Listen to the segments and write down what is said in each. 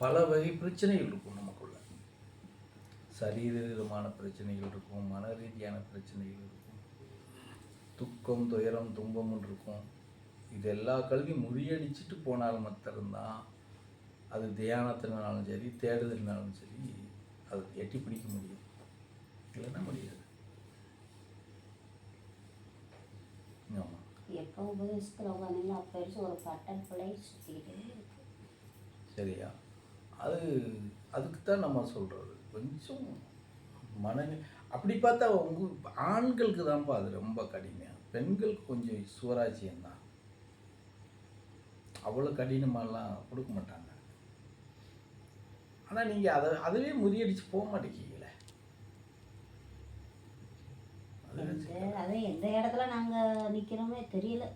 பல வகை பிரச்சனைகள் இருக்கும் நமக்குள்ள. சரீரமான பிரச்சனைகள் இருக்கும் மன ரீதியான பிரச்சனைகள் இருக்கும் துக்கம் துயரம் துன்பமும் இருக்கும். இது எல்லா கல்வியும் முறியடிச்சிட்டு போனால் மாத்திரம்தான் அது தியானத்தினாலும் சரி தேடுதலினாலும் சரி அது எட்டி பிடிக்க முடியும். இல்லைன்னா முடியாது. ஆமாம் எப்போ உபதேசத்தில் உட்காந்தீங்களோ அப்போ ஒரு பட்டன் பிள்ளை சுற்றிக்கிட்டே இருக்கு. சரியா? அது அதுக்கு தான் நம்ம சொல்கிறது கொஞ்சம் மன அப்படி பார்த்தா உங்க ஆண்களுக்கு தான்ப்பா அது ரொம்ப கடினம் பெண்களுக்கு கொஞ்சம் சுவராஜ்யம் தான் அவ்வளோ கடினமாலாம் கொடுக்க மாட்டாங்க. ஆனால் நீங்கள் அதை அதுவே முறியடிச்சு போக மாட்டேங்கிறீங்களே. அதான் எந்த இடத்துல நாங்கள் நிற்கிறோமே தெரியல.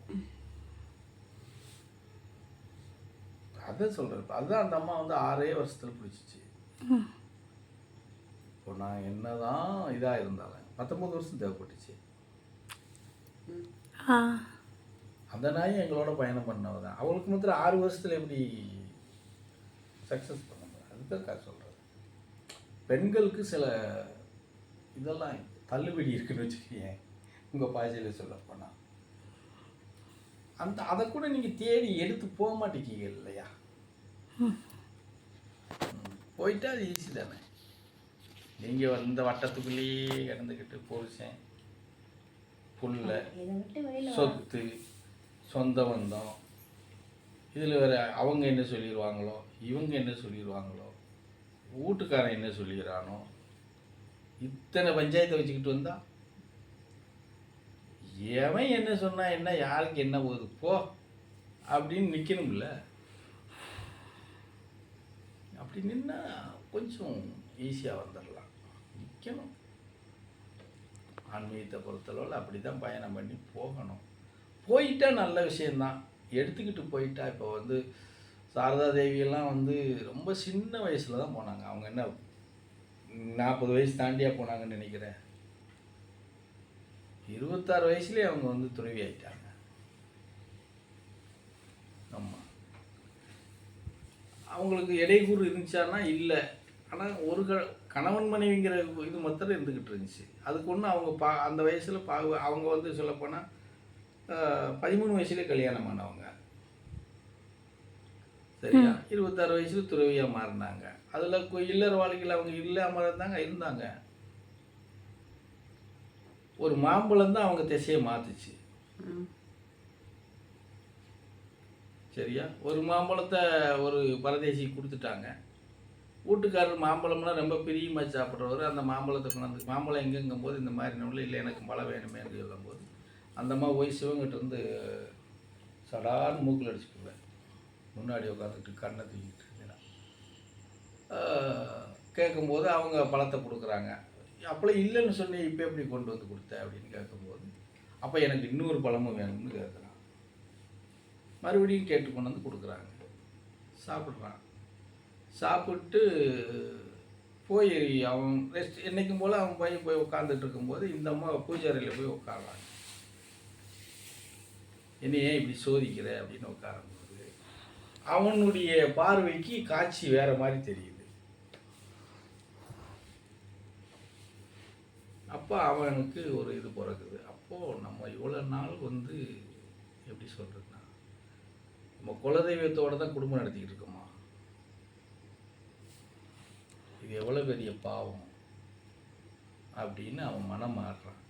அதான் சொல்கிறேன் அதுதான் அந்த அம்மா வந்து ஆறே வருஷத்தில் பிடிச்சிச்சு. இப்போ நான் என்னதான் இதாக இருந்தாலும் பத்தொம்பது வருஷம் தேவைப்பட்டுச்சு. அந்த நாயும் எங்களோட பயணம் பண்ணவ தான் அவளுக்கு மாத்திரம் ஆறு வருஷத்தில் எப்படி சக்ஸஸ் பண்ண முடியும் அதுதான் சொல்கிறது பெண்களுக்கு சில இதெல்லாம் தள்ளுபடி இருக்குன்னு வச்சுக்கோங்க உங்கள் பாஷையில் சொல்ல போனால் அந்த அதை கூட நீங்கள் தேடி எடுத்து போக மாட்டேங்க இல்லையா. போயிட்டா அது ஈஸி தானே. நீங்கள் இந்த வட்டத்துக்குள்ளேயே கிடந்துக்கிட்டு புருஷன் புல்ல சொத்து சொந்த பந்தம். இதில் வேற அவங்க என்ன சொல்லிடுவாங்களோ இவங்க என்ன சொல்லிடுவாங்களோ வீட்டுக்காரன் என்ன சொல்லிடுறானோ இத்தனை பஞ்சாயத்தை வச்சுக்கிட்டு வந்தா? எவன் என்ன சொன்னா என்ன யாருக்கு என்ன போகுது? போ அப்படின்னு நிற்கணும்ல அப்படி நின்னா கொஞ்சம் ஈஸியாக வந்துடலாம் நிற்கணும் ஆன்மீகத்தை பொறுத்தளவில் அப்படி தான் பயணம் பண்ணி போகணும். போயிட்டா நல்ல விஷயந்தான் எடுத்துக்கிட்டு போயிட்டா இப்போ வந்து சாரதா தேவியெல்லாம் வந்து ரொம்ப சின்ன வயசில் தான் போனாங்க. அவங்க என்ன நாற்பது வயசு தாண்டியாக போனாங்கன்னு நினைக்கிறேன். இருபத்தாறு வயசுலேயே அவங்க வந்து துறவி ஆயிட்டாங்க ஆமாம் அவங்களுக்கு இடைக்கூறு இருந்துச்சான்னா இல்லை. ஆனால் ஒரு க கணவன் மனைவிங்கிற இது மாத்திரம் இருந்துக்கிட்டு இருந்துச்சு. அதுக்கு ஒன்று அவங்க பா அந்த வயசில் பா அவங்க வந்து சொல்லப்போனால் பதிமூணு வயசுலேயே கல்யாணம் ஆனவங்க. சரியா? இருபத்தாறு வயசுல துறவியாக மாறினாங்க. அதில் இல்லற வாழ்க்கையில் அவங்க இல்லாமல் இருந்தாங்க இருந்தாங்க. ஒரு மாம்பழம் தான் அவங்க திசையை மாற்றுச்சு. சரியா? ஒரு மாம்பழத்தை ஒரு பரதேசி கொடுத்துட்டாங்க. வீட்டுக்காரர் மாம்பழம்னா ரொம்ப பிரியமாக சாப்பிட்றவர். அந்த மாம்பழத்தை கொண்டாந்து மாம்பழம் எங்கெங்கும் போது இந்த மாதிரி நூலில் இல்லை எனக்கு மழை வேணுமேன்னு சொல்லும்போது அந்தம்மா போய் சிவங்கிட்ட இருந்து சடான்னு மூக்கில் அடிச்சுக்குவேன் முன்னாடி உட்காந்துக்கிட்டு கண்ணை தூக்கிட்டு இருந்தேன். கேட்கும்போது அவங்க பழத்தை கொடுக்குறாங்க. அப்போலாம் இல்லைன்னு சொன்னி இப்போ எப்படி கொண்டு வந்து கொடுத்த? அப்படின்னு கேட்கும்போது அப்போ எனக்கு இன்னொரு பழமும் வேணும்னு கேட்குறேன் மறுபடியும் கேட்டு கொண்டு வந்து கொடுக்குறாங்க. சாப்பிட்றான். சாப்பிட்டு போய் அவன் ரெஸ்ட் என்றைக்கும் போல் அவன் பையன் போய் உட்காந்துட்டு இருக்கும்போது இந்த அம்மா பூஜாரியில் போய் உட்கார்றாங்க. என்னை ஏன் இப்படி சோதிக்கிற அப்படின்னு உட்காரும்போது அவனுடைய பார்வைக்கு காட்சி வேற மாதிரி தெரியுது. அப்போ அவனுக்கு ஒரு இது பிறகுது. அப்போது நம்ம இவ்வளோ நாள் வந்து எப்படி சொல்கிறது நம்ம குலதெய்வத்தோடு தான் குடும்பம் நடத்திக்கிட்டு இருக்கோமா? இது எவ்வளோ பெரிய பாவம்? அப்படின்னு அவன் மனம் மாறுறான்.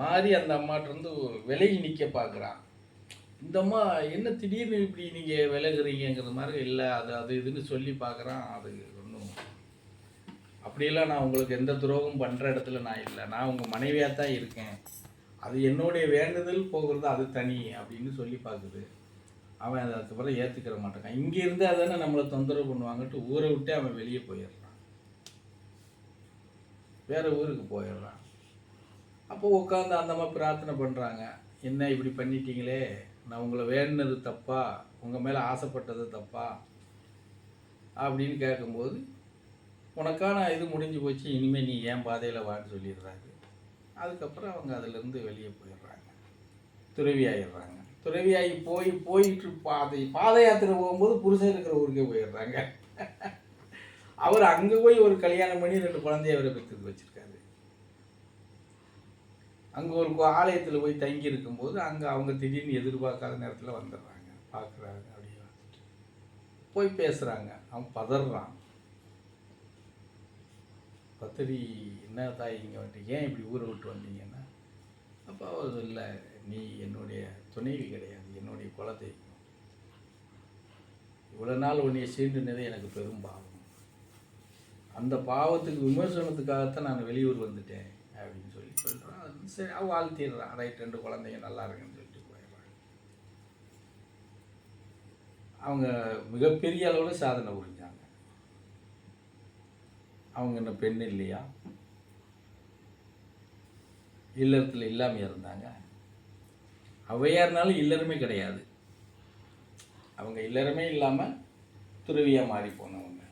மாறி அந்த அம்மாட்டிருந்து விலகி நிற்க பார்க்குறான். இந்த அம்மா என்ன திடீர்னு இப்படி நீங்கள் விலகுறீங்கங்கிற மாதிரி இல்லை அது அது இதுன்னு சொல்லி பார்க்குறான். அது ஒன்றும் அப்படியெல்லாம் நான் உங்களுக்கு எந்த துரோகம் பண்ணுற இடத்துல நான் இல்லை. நான் உங்கள் மனைவியாக தான் இருக்கேன். அது என்னுடைய வேண்டுதல் போகிறது அது தனி அப்படின்னு சொல்லி பார்க்குது. அவன் அதை அதுக்கப்புறம் ஏற்றுக்கிற மாட்டான். இங்கே இருந்து அதானே நம்மளை தொந்தரவு பண்ணுவாங்கன்ட்டு ஊரை விட்டு அவன் வெளியே போயிடுறான். வேறு ஊருக்கு போயிடுறான். அப்போ உட்காந்து அந்த பிரார்த்தனை பண்ணுறாங்க என்ன இப்படி பண்ணிட்டீங்களே? நான் உங்களை வேணுனது தப்பா? உங்கள் மேலே ஆசைப்பட்டது தப்பா? அப்படின்னு கேட்கும்போது உனக்கான இது முடிஞ்சு போச்சு இனிமேல் நீ ஏன் பாதையில் வான்னு சொல்லிடுறாரு. அதுக்கப்புறம் அவங்க அதிலிருந்து வெளியே போயிடுறாங்க. துறவி ஆயிடுறாங்க துறவியாகி போய் போயிட்டு பாதை பாத யாத்திரை போகும்போது புருஷன் இருக்கிற ஊருக்கே போயிடுறாங்க. அவர் அங்கே போய் ஒரு கல்யாணம் பண்ணி ரெண்டு குழந்தைய அவரை பெற்று வச்சிருக்காரு. அங்கே ஒரு கோ- போய் தங்கி இருக்கும்போது அங்கே அவங்க திடீர்னு எதிர்பார்க்காத நேரத்தில் வந்துடுறாங்க. பார்க்குறாங்க அப்படியே போய் பேசுகிறாங்க அவன் பதறான். பத்திரி என்ன தாய் இங்கே வந்துட்டு ஏன் இப்படி ஊரை விட்டு வந்தீங்கன்னா? அப்போ அவர் இல்லை. நீ என்னுடைய துணைவி கிடையாது என்னுடைய குலத்தை இவ்வளோ நாள் உன்னைய சீண்டுனதே எனக்கு பெரும் பாவம். அந்த பாவத்துக்கு விமர்சனத்துக்காகத்தான் நான் வெளியூர் வந்துட்டேன் அப்படின்னு சொல்லி சொல்கிறான் அது சரி அவன் வாழ்த்திடுறான் ரைட் ரெண்டு குழந்தைங்க நல்லா இருக்குன்னு சொல்லிட்டு போயிடுறாங்க. அவங்க மிகப்பெரிய அளவில் சாதனை புரிஞ்சாங்க. அவங்க என்ன பெண் இல்லையா? இல்லத்தில் இல்லாமல் இருந்தாங்க? ஔவையார்னாலும் இல்லறமே கிடையாது. அவங்க இல்லறமே இல்லாமல் துறவியாக மாறி போனவங்க.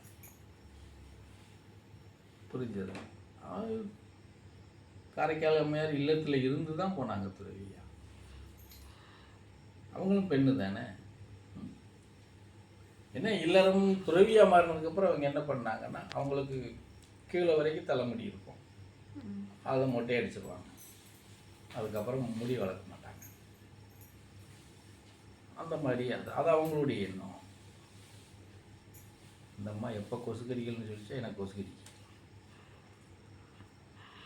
புரிஞ்சது? காரைக்கால் அம்மையார் இல்லத்தில் இருந்து தான் போனாங்க துறவியா. அவங்களும் பெண்ணு தானே. என்ன இல்லறம் துறவியாக மாறினதுக்கப்புறம் அவங்க என்ன பண்ணாங்கன்னா அவங்களுக்கு கீழே வரைக்கும் தலைமுடி இருக்கும். அதை மொட்டை அடிச்சிருவாங்க அதுக்கப்புறம் முடி வளர்க்க மாட்டாங்க அந்த மாதிரி அது அது அவங்களுடைய எண்ணம். இந்த அம்மா எப்போ கொசுக்கடிகள்னு சொல்லிச்சா எனக்கு கொசுக்கடி.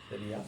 சரியா?